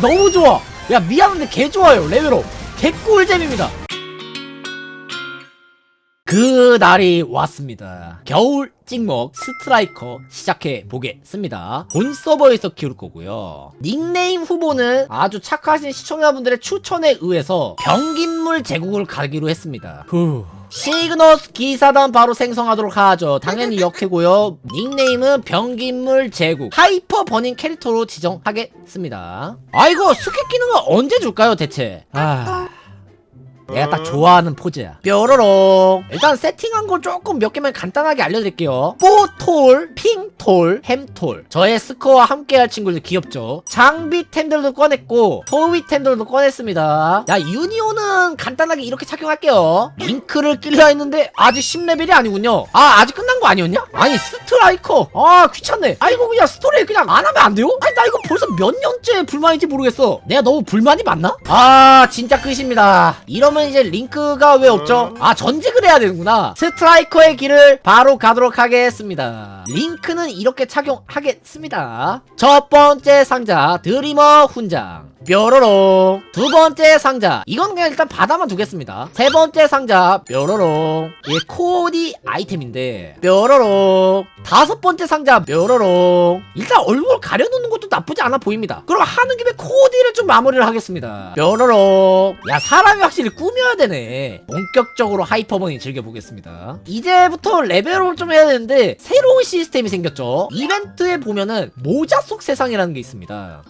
너무 좋아. 야 미안한데 개 좋아요 레벨업 개꿀잼입니다. 그 날이 왔습니다. 겨울 찍먹 스트라이커 시작해 보겠습니다. 본 서버에서 키울 거고요. 닉네임 후보는 아주 착하신 시청자분들의 추천에 의해서 병긴물 제국을 가기로 했습니다. 후. 시그너스 기사단 바로 생성하도록 하죠. 당연히 역해고요. 닉네임은 병긴물 제국 하이퍼 버닝 캐릭터로 지정하겠습니다. 아 이거 스킬 기능은 언제 줄까요 대체? 아 내가 딱 좋아하는 포즈야. 뾰로롱. 일단 세팅한 걸 조금 몇 개만 간단하게 알려드릴게요. 뽀톨, 핑톨, 햄톨. 저의 스코어와 함께할 친구들 귀엽죠? 장비템들도 꺼냈고 토위템들도 꺼냈습니다. 야 유니온은 간단하게 이렇게 착용할게요. 링크를 끼려 했는데 아직 10레벨이 아니군요. 아 아직 끝난 거 아니었냐? 아니 스트라이커. 아 귀찮네. 아이고 그냥 스토리 그냥 안 하면 안 돼요? 아니 나 이거 벌써 몇 년째 불만인지 모르겠어. 내가 너무 불만이 많나? 아 진짜 끝입니다. 이러면 이제 링크가 왜 없죠? 아 전직을 해야 되는구나. 스트라이커의 길을 바로 가도록 하겠습니다. 링크는 이렇게 착용하겠습니다. 첫 번째 상자 드리머 훈장. 뾰로롱. 두 번째 상자. 이건 그냥 일단 바다만 두겠습니다. 세 번째 상자 뾰로롱. 이게 코디 아이템인데. 뾰로롱. 다섯 번째 상자 뾰로롱. 일단 얼굴 가려놓는 것도 나쁘지 않아 보입니다. 그럼 하는 김에 코디를 좀 마무리를 하겠습니다. 뾰로롱. 야 사람이 확실히 꾸 며야 되네 본격적으로 하이퍼버니 즐겨보겠습니다 이제부터 레벨업을 좀 해야 되는데 새로운 시스템이 생겼죠 이벤트에 보면은 모자 속 세상이라는 게 있습니다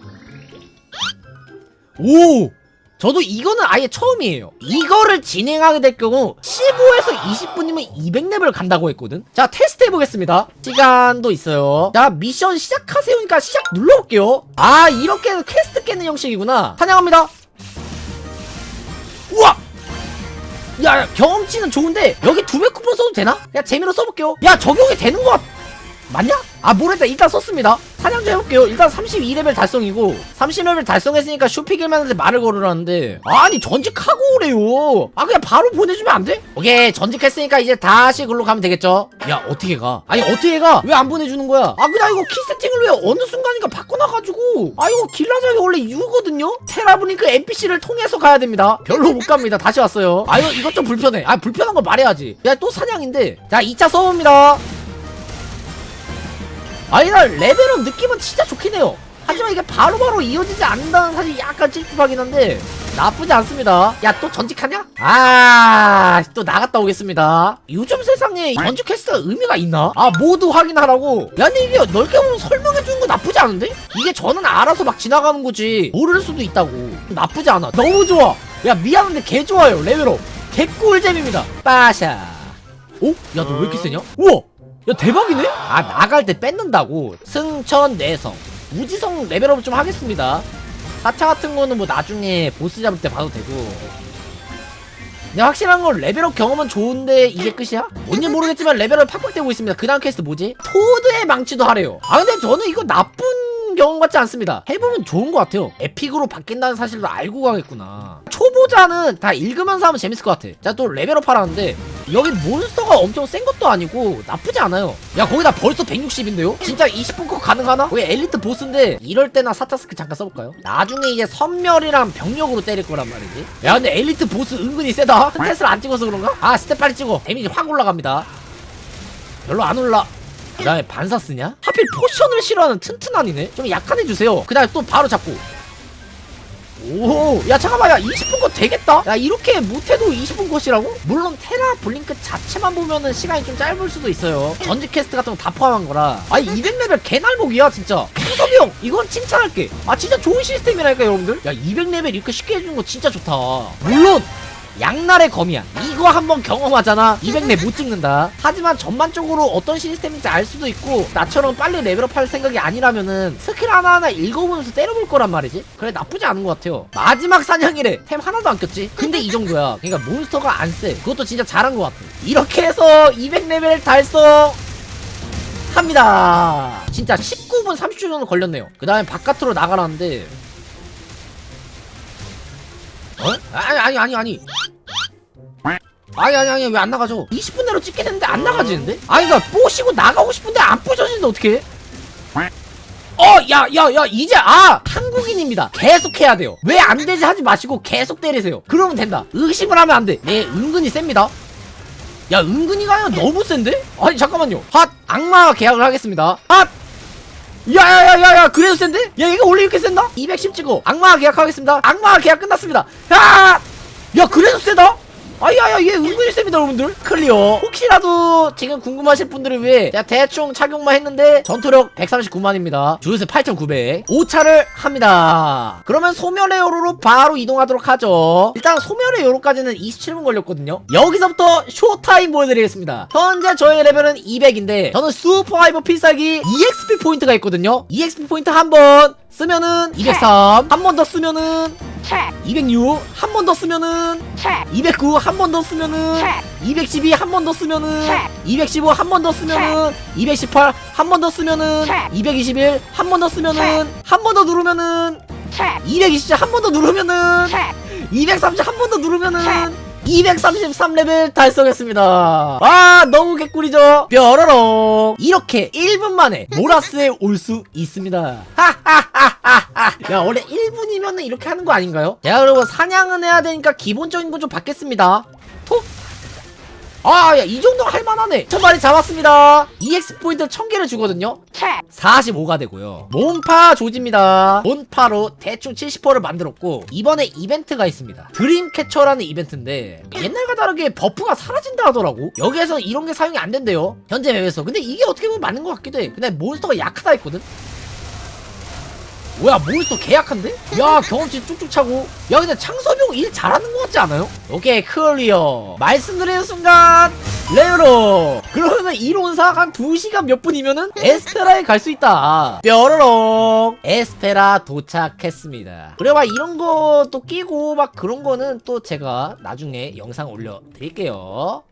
오! 저도 이거는 아예 처음이에요. 이거를 진행하게 될 경우 15에서 20분이면 200레벨 간다고 했거든. 자, 테스트 해보겠습니다. 시간도 있어요. 자, 미션 시작하세요니까 시작 눌러볼게요. 아, 이렇게 퀘스트 깨는 형식이구나. 사냥합니다. 야, 야, 경험치는 좋은데 여기 두 배 쿠폰 써도 되나? 야, 재미로 써볼게요. 야, 적용이 되는 것 같... 맞냐? 아 모르겠다 일단 썼습니다 사냥 좀 해볼게요. 일단 32레벨 달성이고 30레벨 달성했으니까 쇼핑일만한테 말을 걸으라는데. 아니 전직하고 오래요. 아 그냥 바로 보내주면 안 돼? 오케이 전직했으니까 이제 다시 글로 가면 되겠죠? 야 어떻게 가? 아니 어떻게 가 왜 안 보내주는 거야? 아 그냥 이거 키 세팅을 왜 어느 순간인가 바꿔놔가지고. 아 이거 길라작이 원래 U거든요? 테라브링크 NPC를 통해서 가야 됩니다. 별로 못 갑니다. 다시 왔어요. 아 이거 이것 좀 불편해. 아 불편한 거 말해야지. 야 또 사냥인데. 자 2차 써봅니다 아니 나 레벨업 느낌은 진짜 좋긴 해요. 하지만 이게 바로바로 이어지지 않는다는 사실이 약간 찝찝하긴 한데 나쁘지 않습니다. 야 또 전직하냐? 아 또 나갔다 오겠습니다. 요즘 세상에 전직 퀘스트가 의미가 있나? 아 모두 확인하라고. 야 근데 이게 넓게 보면 설명해주는 거 나쁘지 않은데? 이게 저는 알아서 막 지나가는 거지. 모를 수도 있다고. 나쁘지 않아. 너무 좋아. 야 미안한데 개 좋아요 레벨업. 개꿀잼입니다. 빠샤. 오? 야 너 왜 이렇게 세냐? 우와 야 대박이네? 아 나갈 때 뺏는다고. 승천 내성. 우지성 레벨업 좀 하겠습니다. 4차 같은 거는 뭐 나중에 보스 잡을 때 봐도 되고. 근데 확실한 건 레벨업 경험은 좋은데 이게 끝이야? 뭔지 모르겠지만 레벨업 팍팍 되고 있습니다. 그 다음 퀘스트 뭐지? 토드의 망치도 하래요. 아 근데 저는 이거 나쁜 경험 같지 않습니다. 해보면 좋은 것 같아요. 에픽으로 바뀐다는 사실도 알고 가겠구나. 초보자는 다 읽으면서 하면 재밌을 것 같아. 자 또 레벨업 하라는데 여기 몬스터가 엄청 센 것도 아니고 나쁘지 않아요 야 거기다 벌써 160인데요? 진짜 20분 컷 가능하나? 거기 엘리트 보스인데 이럴 때나 사타스크 잠깐 써볼까요? 나중에 이제 선멸이랑 병력으로 때릴 거란 말이지 야 근데 엘리트 보스 은근히 세다 스탯을 안 찍어서 그런가? 아 스탯 빨리 찍어 데미지 확 올라갑니다 별로 안 올라 그 다음에 반사 쓰냐? 하필 포션을 싫어하는 튼튼한이네? 좀 약한 해주세요 그 다음에 또 바로 잡고 오, 야 잠깐만, 야 20분 컷 되겠다. 야 이렇게 못해도 20분 컷이라고? 물론 테라 블링크 자체만 보면은 시간이 좀 짧을 수도 있어요. 전직 퀘스트 같은 거 다 포함한 거라. 아니 200레벨 개날복이야 진짜. 창섭이 형, 이건 칭찬할게. 아 진짜 좋은 시스템이라니까 여러분들. 야 200레벨 이렇게 쉽게 해주는 거 진짜 좋다. 물론 양날의 검이야. 이거 한번 경험하잖아. 200렙 못 찍는다. 하지만 전반적으로 어떤 시스템인지 알 수도 있고 나처럼 빨리 레벨업 할 생각이 아니라면은 스킬 하나하나 읽어보면서 때려볼 거란 말이지. 그래 나쁘지 않은 것 같아요. 마지막 사냥이래. 템 하나도 안 꼈지. 근데 이 정도야. 그러니까 몬스터가 안 세. 그것도 진짜 잘한 것 같아. 이렇게 해서 200레벨 달성. 합니다. 진짜 19분 30초 정도 걸렸네요. 그 다음에 바깥으로 나가라는데 어? 아니 아니 아니 아니 아니 아니 아니 왜 안 나가죠 20분 내로 찍게 되는데 안 나가지는데? 아니 그니까 뽀시고 나가고 싶은데 안 부셔지는데 어떡해 어, 야, 야, 야, 이제, 아! 한국인입니다. 계속 해야 돼요. 왜 안 되지 하지 마시고 계속 때리세요. 그러면 된다. 의심을 하면 안 돼. 네, 은근히 셉니다. 야, 은근히 가요? 너무 센데? 아니, 잠깐만요. 핫! 악마 계약을 하겠습니다. 핫! 야, 야, 야, 야, 야, 그래도 센데? 야, 이거 원래 이렇게 센다? 210 찍고, 악마 계약하겠습니다. 악마 계약 끝났습니다. 야! 야, 그래도 세다? 아야야 얘 은근히 셉니다 여러분들. 클리어. 혹시라도 지금 궁금하실 분들을 위해 제가 대충 착용만 했는데 전투력 139만입니다. 주유세 8900 5차를 합니다. 그러면 소멸의 요로로 바로 이동하도록 하죠. 일단 소멸의 요로까지는 27분 걸렸거든요. 여기서부터 쇼타임 보여드리겠습니다. 현재 저의 레벨은 200인데 저는 슈퍼 하이버 필살기 EXP 포인트가 있거든요. EXP 포인트 한 번 쓰면은 203 한 번 더 쓰면은 206 한 번 더 쓰면은 209 한 번 더 쓰면은 212 한 번 더 쓰면은 215 한 번 더 쓰면은 218 한 번 더 쓰면은 221 한 번 더 쓰면은 한 번 더 누르면은 227 한 번 더 누르면은 230 한 번 더 누르면은 233레벨 달성했습니다. 아, 너무 개꿀이죠? 뾰로롱. 이렇게 1분 만에 모라스에 올 수 있습니다. 하하하하하. 야, 원래 1분이면은 이렇게 하는 거 아닌가요? 자, 여러분, 사냥은 해야 되니까 기본적인 거 좀 받겠습니다. 톡! 아, 야, 이 정도 할만하네. 첫 마리 잡았습니다. EX 포인트 1000개를 주거든요. 45가 되고요. 몬파 조지입니다. 몬파로 대충 70%를 만들었고 이번에 이벤트가 있습니다. 드림캐쳐라는 이벤트인데 옛날과 다르게 버프가 사라진다 하더라고. 여기에서 이런 게 사용이 안 된대요. 현재 맵에서. 근데 이게 어떻게 보면 맞는 것 같기도 해. 근데 몬스터가 약하다 했거든. 뭐야 몬스터 개약한데? 야 경험치 쭉쭉 차고. 야 근데 창섭형 일 잘하는 것 같지 않아요? 오케이 클리어. 말씀드리는 순간 레어로. 그러면 이론상 한 2시간 몇 분이면은 에스페라에 갈 수 있다. 뾰로롱. 에스페라 도착했습니다. 그래 막 이런 거또 끼고 막 그런 거는 또 제가 나중에 영상 올려드릴게요